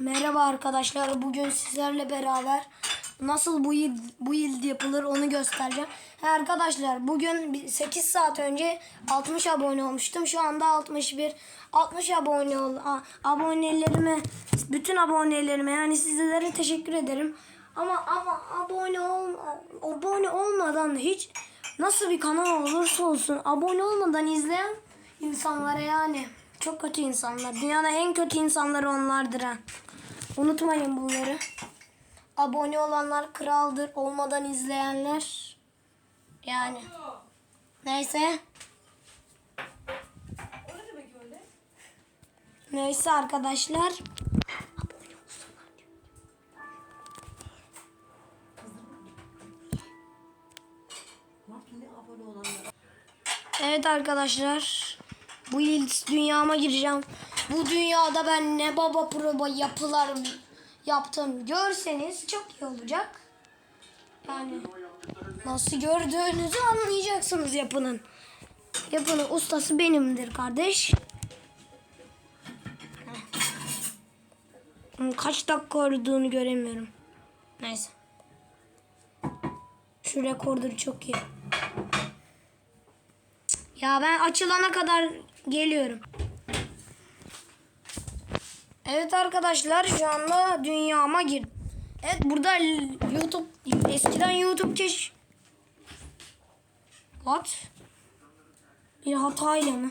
Merhaba arkadaşlar. Bugün sizlerle beraber nasıl bu yıl, bu yıl yapılır onu göstereceğim. Ha, arkadaşlar bugün bir 8 saat önce 60 abone olmuştum. Şu anda 61 60 abone ol abonelerime bütün abonelerime yani sizlere teşekkür ederim. Ama ama abone ol abone olmadan hiç nasıl bir kanal olursa olsun abone olmadan izleyen insanlara yani çok kötü insanlar. Dünyanın en kötü insanları onlardır ha. Unutmayın bunları. Abone olanlar kraldır. Olmadan izleyenler yani. Neyse. Neyse arkadaşlar. Evet arkadaşlar. Bu yıl dünyama gireceğim. Bu dünyada ben ne baba proba yapılar yaptım görseniz çok iyi olacak. Yani nasıl gördüğünüzü anlayacaksınız yapının. Yapının ustası benimdir kardeş. Kaç dakika olduğunu göremiyorum. Neyse. Şu rekordur çok iyi. Ya ben açılana kadar geliyorum. Evet arkadaşlar şu anda dünyama girdim. Evet burada YouTube eskiden YouTube keş What? Bir hatayla mı?